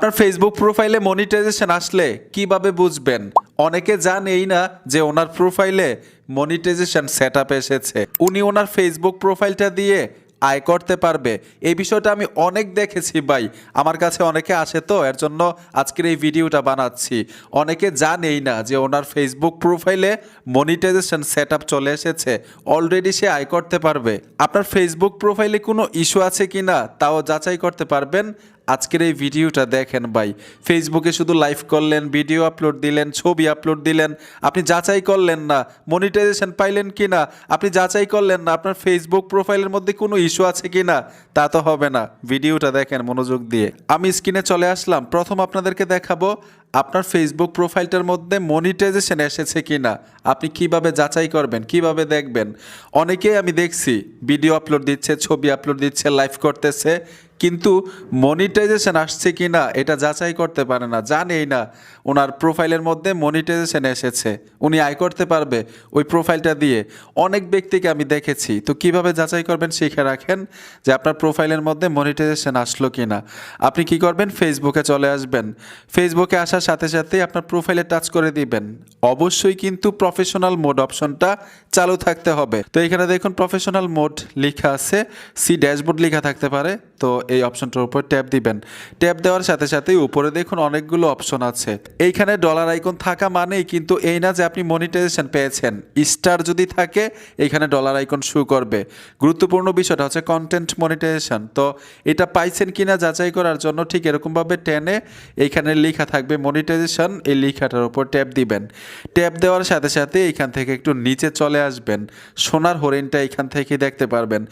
আপনার ফেসবুক প্রোফাইলে মনিটাইজেশন আসলে কীভাবে বুঝবেন? অনেকে জানেই না যে ওনার প্রোফাইলে মনিটাইজেশন সেট এসেছে। উনি ওনার ফেসবুক প্রোফাইলটা দিয়ে আয় করতে পারবে। এই বিষয়টা আমি অনেক দেখেছি ভাই। আমার কাছে অনেকে আসে তো, এর জন্য আজকের এই ভিডিওটা বানাচ্ছি। অনেকে জানেই না যে ওনার ফেসবুক প্রোফাইলে মনিটাইজেশন সেট চলে এসেছে। অলরেডি সে আয় করতে পারবে। আপনার ফেসবুক প্রোফাইলে কোনো ইস্যু আছে কি না তাও যাচাই করতে পারবেন। আজকের এই ভিডিওটা দেখেন ভাই। ফেসবুকে শুধু লাইভ করলেন ভিডিও আপলোড দিলেন, ছবি আপলোড দিলেন। আপনি যাচাই করলেন না মনিটাইজেশন পাইলেন কি না আপনি যাচাই করলেন না, আপনার ফেসবুক প্রোফাইলের মধ্যে কোনো ইস্যু আছে কি না তা তো হবে না। ভিডিওটা দেখেন মনোযোগ দিয়ে। আমি স্ক্রিনে চলে আসলাম। প্রথম আপনাদেরকে দেখাবো, আপনার ফেসবুক প্রোফাইলটার মধ্যে মনিটাইজেশন এসেছে কি না আপনি কীভাবে যাচাই করবেন, কীভাবে দেখবেন? অনেকেই আমি দেখছি ভিডিও আপলোড দিচ্ছে, ছবি আপলোড দিচ্ছে লাইভ করতেছে কিন্তু মনিটাইজেশন আসছে কি না এটা যাচাই করতে পারে না, জানেই না। ওনার প্রোফাইলের মধ্যে মনিটাইজেশন এসেছে, উনি আয় করতে পারবে ওই প্রোফাইলটা দিয়ে। অনেক ব্যক্তিকে আমি দেখেছি, তো কীভাবে যাচাই করবেন শিখে রাখেন যে আপনার প্রোফাইলের মধ্যে মনিটাইজেশন আসলো কি না আপনি কি করবেন? ফেসবুকে চলে আসবেন। ফেসবুকে আসার সাথে সাথে আপনার প্রোফাইলে টাচ করে দিবেন। অবশ্যই কিন্তু প্রফেশনাল মোড অপশনটা চালু থাকতে হবে। তো এখানে দেখুন প্রফেশনাল মোড লেখা আছে সি ড্যাশবোর্ড লেখা থাকতে পারে। তো এই অপশনটার উপর ট্যাপ দিবেন। ট্যাপ দেওয়ার সাথে সাথেই উপরে দেখুন অনেকগুলো অপশন আছে। এইখানে ডলার আইকন থাকা মানেই কিন্তু এই না যে আপনি মনিটাইজেশন পেয়েছেন। স্টার যদি থাকে এখানে ডলার আইকন শু করবে। গুরুত্বপূর্ণ বিষয়টা হচ্ছে কন্টেন্ট মনিটাইজেশন তো এটা পাইছেন কিনা যাচাই করার জন্য ঠিক এরকমভাবে টেনে এইখানে লেখা থাকবে মনিটাইজেশন এই লেখাটার উপর ট্যাপ দিবেন। ট্যাপ দেওয়ার সাথে সাথে এইখান থেকে একটু নিচে চলে আসবেন। সোনার হরিণটা এখান থেকে দেখতে পারবেন।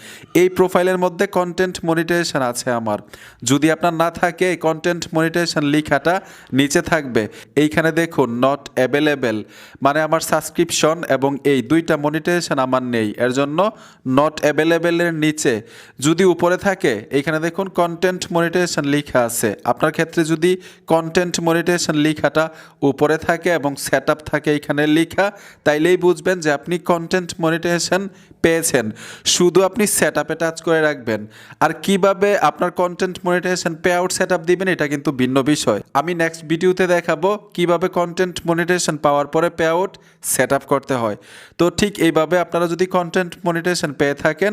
এই প্রোফাইলের মধ্যে কন্টেন্ট মনিটাইজেশন আছে। আমার। যদি আপনার না থাকে এই কন্টেন্ট মনিটাইজেশন লেখাটা, নিচে থাকবে। এইখানে দেখুন নট অ্যাভেলেবেল মানে আমার সাবস্ক্রিপশন এবং এই দুইটা মনিটাইজেশন আমার নেই। এর জন্য নট অ্যাভেলেবেলের নিচে। যদি উপরে থাকে, এইখানে দেখুন কন্টেন্ট মনিটাইজেশন লেখা আছে। আপনার ক্ষেত্রে যদি কন্টেন্ট মনিটাইজেশন লেখাটা উপরে থাকে এবং সেট থাকে এইখানে লেখা, তাইলেই বুঝবেন যে আপনি কন্টেন্ট মনিটাইজেশন পেয়েছেন। শুধু আপনি সেট আপে টাচ করে রাখবেন। আর কীভাবে আপনার content monetisation pay out set দিবেন, এটা কিন্তু ভিন্ন বিষয়। আমি নেক্সট ভিডিওতে দেখাবো কীভাবে কন্টেন্ট মনিটাইজেশন পাওয়ার পরে পে আউট সেট করতে হয়। তো ঠিক এইভাবে আপনারা যদি কন্টেন্ট মনিটাইজেশন পেয়ে থাকেন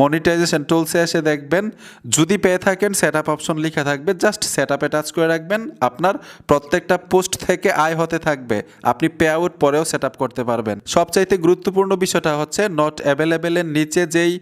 মনিটাইজেশন টুলসে এসে দেখবেন, যদি পেয়ে থাকেন সেট অপশন লেখা থাকবে জাস্ট সেট আপে টাচ করে রাখবেন, আপনার প্রত্যেকটা পোস্ট থেকে আয় হতে থাকবে, আপনি পে আউট পরেও সেট করতে পারবেন। সবচাইতে গুরুত্বপূর্ণ বিষয়টা হচ্ছে নট অ্যাভেলেবেলের নিচে যেই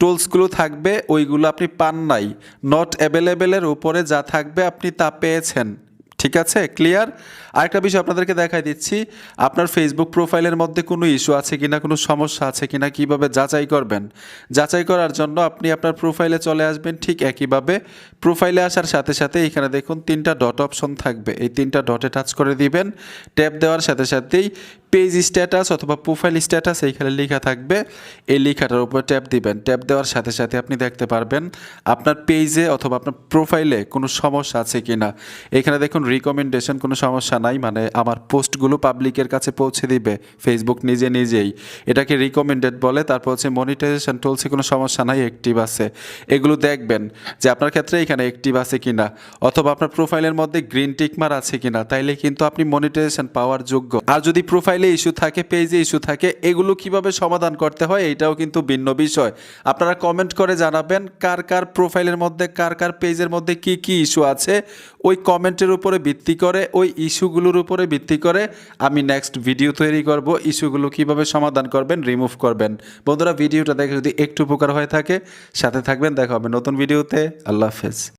টুলসগুলো থাকবে, ওইগুলো আপনি পান নাই। নট অ্যাভেলেবেলের উপরে যা থাকবে আপনি তা পেয়েছেন। ঠিক আছে? ক্লিয়ার আরেকটা বিষয় আপনাদেরকে দেখাই দিচ্ছি। আপনার ফেসবুক প্রোফাইলের মধ্যে কোনো ইস্যু আছে কি না কোনো সমস্যা আছে কি না কীভাবে যাচাই করবেন? যাচাই করার জন্য আপনি আপনার প্রোফাইলে চলে আসবেন ঠিক একইভাবে। প্রোফাইলে আসার সাথে সাথে এখানে দেখুন তিনটা ডট অপশন থাকবে। এই তিনটা ডটে টাচ করে দিবেন। ট্যাপ দেওয়ার সাথে সাথেই পেজ স্ট্যাটাস অথবা প্রোফাইল স্ট্যাটাস এইখানে লেখা থাকবে। এই লেখাটার উপর ট্যাপ দিবেন। ট্যাপ দেওয়ার সাথে সাথে আপনি দেখতে পারবেন আপনার পেজে অথবা আপনার প্রোফাইলে কোনো সমস্যা আছে কি না এখানে দেখুন রিকমেন্ডেশন কোনো সমস্যা নাই মানে আমার পোস্টগুলো পাবলিকের কাছে পৌঁছে দিবে ফেসবুক নিজে নিজেই। এটাকে রিকমেন্ডেড বলে, তারপর হচ্ছে মনিটাইজেশন টুলসে কোনো সমস্যা নাই অ্যাক্টিভ আছে। এগুলো দেখবেন যে আপনার ক্ষেত্রে এখানে অ্যাক্টিভ আছে কি না অথবা আপনার প্রোফাইলের মধ্যে গ্রিন টিকমার আছে কি না তাইলে কিন্তু আপনি মনিটাইজেশন পাওয়ার যোগ্য। আর যদি প্রোফাইলে ইস্যু থাকে পেজে ইস্যু থাকে, এগুলো কীভাবে সমাধান করতে হয় এটাও কিন্তু ভিন্ন বিষয়। আপনারা কমেন্ট করে জানাবেন কার কার প্রোফাইলের মধ্যে, কার কার পেজের মধ্যে কি কি ইস্যু আছে। ওই কমেন্টের উপরে ভিত্তি করে, ওই ইস্যুগুলোর উপরে ভিত্তি করে আমি নেক্সট ভিডিও তৈরি করব। ইস্যুগুলো কীভাবে সমাধান করবেন রিমুভ করবেন। বন্ধুরা ভিডিওটা দেখে যদি একটু উপকার হয়ে থাকে, সাথে থাকবেন, দেখা হবে নতুন ভিডিওতে আল্লাহ হাফেজ।